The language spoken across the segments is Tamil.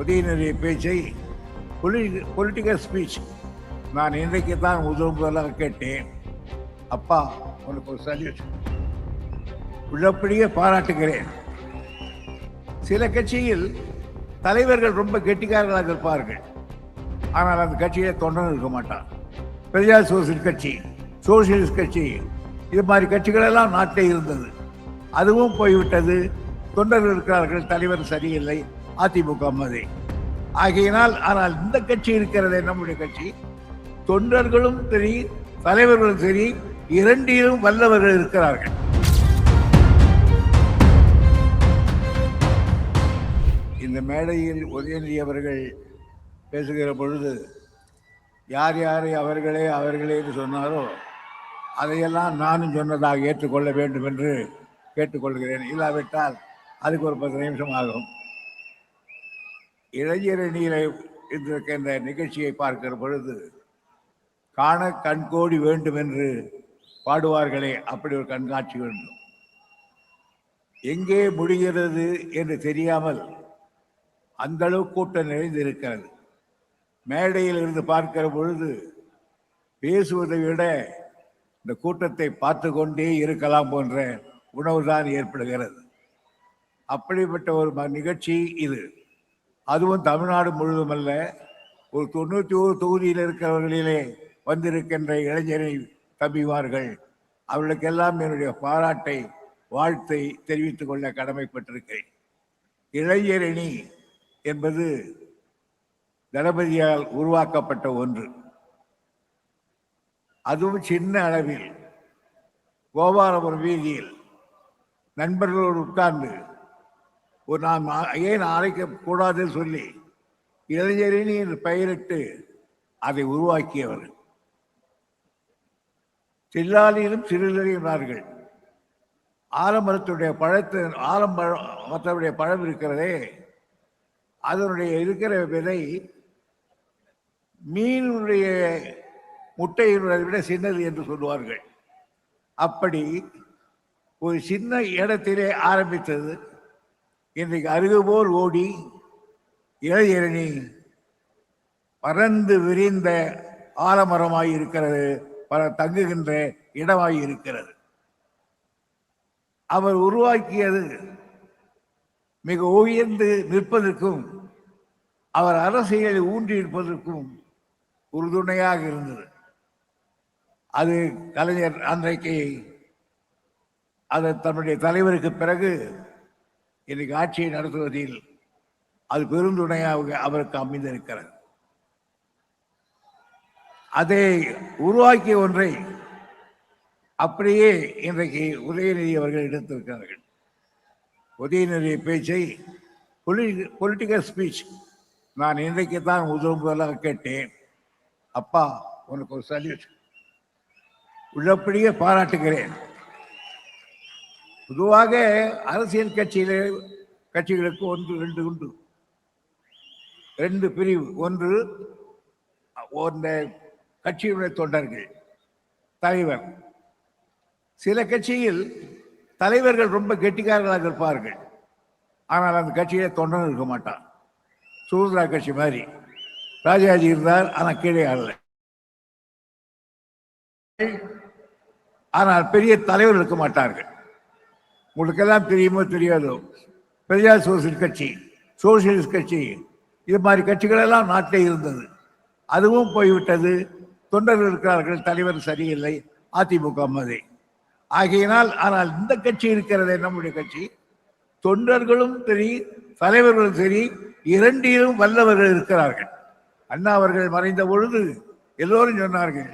உதயநிதி பேச்சை பொலிட்டிக்கல் ஸ்பீச் நான் இன்றைக்கு தான் முதல் முதலாக கேட்டேன். அப்பா உனக்கு ஒரு சல்யூட் உள்ளபடியே பாராட்டுகிறேன். சில கட்சியில் தலைவர்கள் ரொம்ப கெட்டிக்காரர்களாக இருப்பார்கள் ஆனால் அந்த கட்சியை தொண்டன் இருக்க மாட்டான். பிரஜா சோசியல் கட்சி சோசியலிஸ்ட் கட்சி இது மாதிரி கட்சிகள் எல்லாம் நாட்டில் இருந்தது. அதுவும் போய்விட்டது. தொண்டர்கள் இருக்கிறார்கள் தலைவர் சரியில்லை. அதிமுக மாதிரி ஆகையினால் ஆனால் இந்த கட்சி இருக்கிறதே நம்முடைய கட்சி? தொண்டர்களும் சரி தலைவர்களும் சரி இரண்டிலும் வல்லவர்கள் இருக்கிறார்கள். இந்த மேடையில் உதயநிதி அவர்கள் பேசுகிற பொழுது யார் யாரை அவர்களே அவர்களே என்று சொன்னாரோ அதையெல்லாம் நானும் சொன்னதாக ஏற்றுக்கொள்ள வேண்டும் என்று கேட்டுக்கொள்கிறேன். இல்லாவிட்டால் அதுக்கு ஒரு பத்து நிமிஷம் ஆகும். இளைஞரணியில இருந்திருக்கின்ற நிகழ்ச்சியை பார்க்கிற பொழுது காண கண்கோடி வேண்டும் என்று பாடுவார்களே அப்படி ஒரு கண்காட்சி வேண்டும். எங்கே முடிகிறது என்று தெரியாமல் அந்த அளவு கூட்டம் நிறைந்திருக்கிறது. மேடையில் இருந்து பார்க்கிற பொழுது பேசுவதை விட இந்த கூட்டத்தை பார்த்து கொண்டே இருக்கலாம் போன்ற உணவுதான் ஏற்படுகிறது. அப்படிப்பட்ட ஒரு ம- நிகழ்ச்சி இது. அதுவும் தமிழ்நாடு முழுவதுமல்ல ஒரு தொண்ணூற்றி ஒரு தொகுதியில் இருக்கிறவர்களிலே வந்திருக்கின்ற இளைஞரை தம்பிவார்கள் அவர்களுக்கெல்லாம் என்னுடைய பாராட்டை வாழ்த்தை தெரிவித்துக் கொள்ள கடமைப்பட்டிருக்கிறேன். இளைஞரணி என்பது தளபதியால் உருவாக்கப்பட்ட ஒன்று. அதுவும் சின்ன அளவில் கோபாலபுரம் வீதியில் நண்பர்களோடு உட்கார்ந்து ஒரு நாம் ஏன் அழைக்க கூடாதுன்னு சொல்லி இளைஞரணி என்று பெயரிட்டு அதை உருவாக்கியவர். சில்லாலியிலும் சிறுநீர்கள் ஆலமரத்துடைய பழத்து ஆலம்பழம் மற்றவருடைய பழம் இருக்கிறதே அதனுடைய இருக்கிற விதை மீனுடைய முட்டையினுடைய விட சின்னது என்று சொல்லுவார்கள். அப்படி ஒரு சின்ன இடத்திலே ஆரம்பித்தது. இன்றைக்கு அருகுபோல் ஓடி இளையரணி பறந்து விரிந்த ஆலமரமாய் இருக்கிறது பல தங்குகின்ற இடமாய் இருக்கிறது. அவர் உருவாக்கியது மிக உயர்ந்து நிற்பதற்கும் அவர் அரசியலை ஊன்றி இருப்பதற்கும் உறுதுணையாக இருந்தது. அது கலைஞர் அன்றைக்கு அது தன்னுடைய தலைவருக்கு பிறகு இன்னைக்கு ஆட்சியை நடத்துவதில் அது பெருந்துணையாக அவருக்கு அமைந்திருக்கிறது. அதை உருவாக்கிய ஒன்றை அப்படியே இன்றைக்கு உதயநிதி அவர்கள் எடுத்திருக்கிறார்கள். உதயநிதி பேச்சை பொலிட்டிக்கல் ஸ்பீச் நான் இன்றைக்கு தான் முதல் முதலாக கேட்டேன். அப்பா உனக்கு ஒரு சல்யூட். உள்ளபடியே பாராட்டுகிறேன். பொதுவாக அரசியல் கட்சியிலே கட்சிகளுக்கு ஒன்று ரெண்டு உண்டு. ரெண்டு பிரிவு. ஒன்று அந்த கட்சியுடைய தொண்டர்கள் தலைவர். சில கட்சியில் தலைவர்கள் ரொம்ப கெட்டிக்காரர்களாக இருப்பார்கள். ஆனால் அந்த கட்சியிலே தொண்டன் இருக்க மாட்டான் சுதந்திரா கட்சி மாதிரி. ராஜாஜி இருந்தார் ஆனால் கீழே ஆளல. ஆனால் பெரிய தலைவர் இருக்க மாட்டார்கள். உங்களுக்கெல்லாம் தெரியுமோ தெரியாதோ? பிரஜா சோசியல் கட்சி சோசியலிஸ்ட் கட்சி இது மாதிரி கட்சிகள் எல்லாம் நாட்டில் இருந்தது. அதுவும் போய்விட்டது. தொண்டர்கள் இருக்கிறார்கள் தலைவர் சரியில்லை அதிமுக மாதிரி ஆகையினால் ஆனால் இந்த கட்சி இருக்கிறதே நம்முடைய கட்சி? தொண்டர்களும் சரி தலைவர்களும் சரி இரண்டிலும் வல்லவர்கள் இருக்கிறார்கள். அண்ணா அவர்கள் மறைந்த பொழுது எல்லோரும் சொன்னார்கள்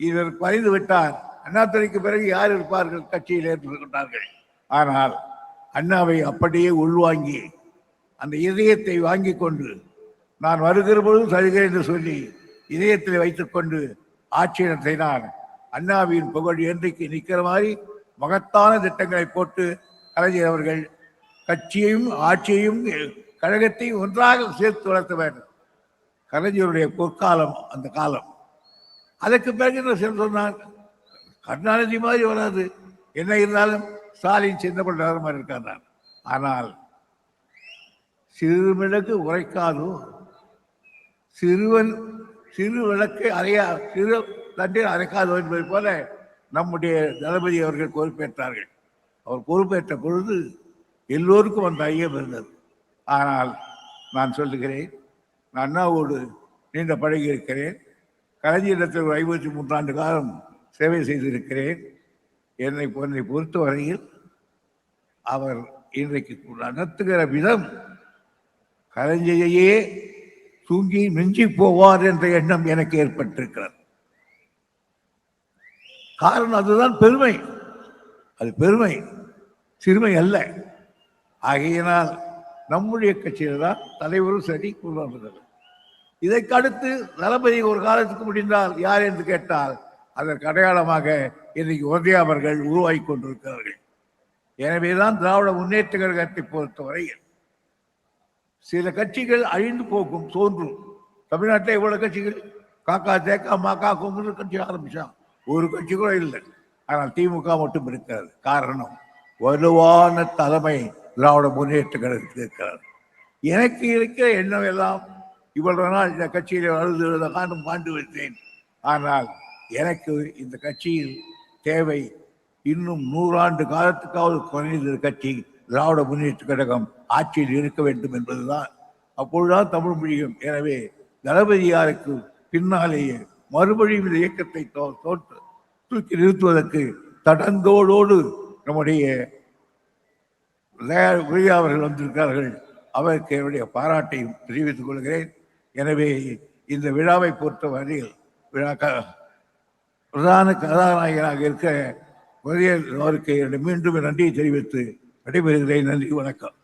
இவர் மறைந்து விட்டார் அண்ணாதுரைக்கு பிறகு யார் இருப்பார்கள்? கட்சியில் ஏற்றுக்கொண்டார்கள் ஆனால் அண்ணாவை அப்படியே உள்வாங்கி அந்த இதயத்தை வாங்கி கொண்டு நான் வருகிற பொழுது சலுகை என்று சொல்லி இதயத்தில் வைத்துக்கொண்டு ஆட்சி நடத்தினார் அண்ணாவின் புகழ் என்றைக்கு நிற்கிற மாதிரி மகத்தான திட்டங்களை போட்டு கலைஞர் அவர்கள் கட்சியையும் ஆட்சியையும் கழகத்தையும் ஒன்றாக சேர்த்து வளர்த்த வேண்டும் கலைஞருடைய பொற்காலம் அந்த காலம். அதற்கு பிறகு என்ன சொன்னார்? கருணாநிதி மாதிரி வராது. என்ன இருந்தாலும் ஸ்டாலின் சின்ன பிள்ளை மாதிரி இருக்கார் ஆனால் சிறுமிளகு உரைக்காதோ? சிறுவன் சிறு விளக்கு அறையா சிறு தண்ணீர் அரைக்காதோ என்பதை போல நம்முடைய தளபதி அவர்கள் பொறுப்பேற்றார்கள். அவர் பொறுப்பேற்ற பொழுது எல்லோருக்கும் அந்த ஐயம் இருந்தது. ஆனால் நான் சொல்லுகிறேன் நான் அண்ணாவோடு நீண்ட பழகி இருக்கிறேன். கலைஞரிடத்தில் ஒரு ஐம்பத்தி மூன்றாண்டு காலம் சேவை செய்திருக்கிறேன். என்னை என்னை பொறுத்தவரையில் அவர் இன்றைக்கு நடத்துகிற விதம் கலைஞரையே தூங்கி மிஞ்சி போவார் என்ற எண்ணம் எனக்கு ஏற்பட்டிருக்கிறது. காரணம் அதுதான் பெருமை. அது பெருமை. சிறுமை அல்ல. ஆகையினால் நம்முடைய கட்சியில் தான் தலைவரும் சரி கொண்டு இதற்கு இதைக்கடுத்து தளபதி ஒரு காலத்துக்கு முடிந்தால் யார் என்று கேட்டால் அதற்கு அடையாளமாக இன்றைக்கு உதய அவர்கள் உருவாகி கொண்டிருக்கிறார்கள். எனவேதான் திராவிட முன்னேற்ற கழகத்தை பொறுத்தவரையில் சில கட்சிகள் அழிந்து போகும் தோன்றும். தமிழ்நாட்டில் எவ்வளவு கட்சிகள்? காக்கா தேக்கா மாக்கா கொங்கு கட்சி ஆரம்பிச்சான் ஒரு கட்சி கூட இல்லை. ஆனால் திமுக மட்டும் இருக்கிறது. காரணம் வலுவான தலைமை திராவிட முன்னேற்ற கழகத்தில் இருக்கிறது. எனக்கு இருக்கிற எண்ணம் எல்லாம் இவ்வளவு நாள் இந்த கட்சியில் அழுது எழுத காண்டும் பாண்டு வைத்தேன் ஆனால் எனக்கு இந்த கட்சியில் தேவை இன்னும் நூறாண்டு காலத்துக்காவது குறைந்த கட்சி திராவிட முன்னேற்ற கழகம் ஆட்சியில் இருக்க வேண்டும் என்பதுதான். அப்பொழுதுதான் தமிழ் மொழியும் எனவே தளபதியாருக்கு பின்னாலேயே மறுபடியும் இந்த இயக்கத்தை தோற்று தூக்கி நிறுத்துவதற்கு தடந்தோடோடு நம்முடைய தயா- உதயா அவர்கள் வந்திருக்கிறார்கள். அவருக்கு என்னுடைய பாராட்டையும் தெரிவித்துக் கொள்கிறேன். எனவே இந்த விழாவை பொறுத்தவரையில் விழா பிரதான கதாநாயகனாக இருக்க வரியல் அவருக்கு மீண்டும் நன்றியை தெரிவித்து நடைபெறுகிறேன். நன்றி வணக்கம்.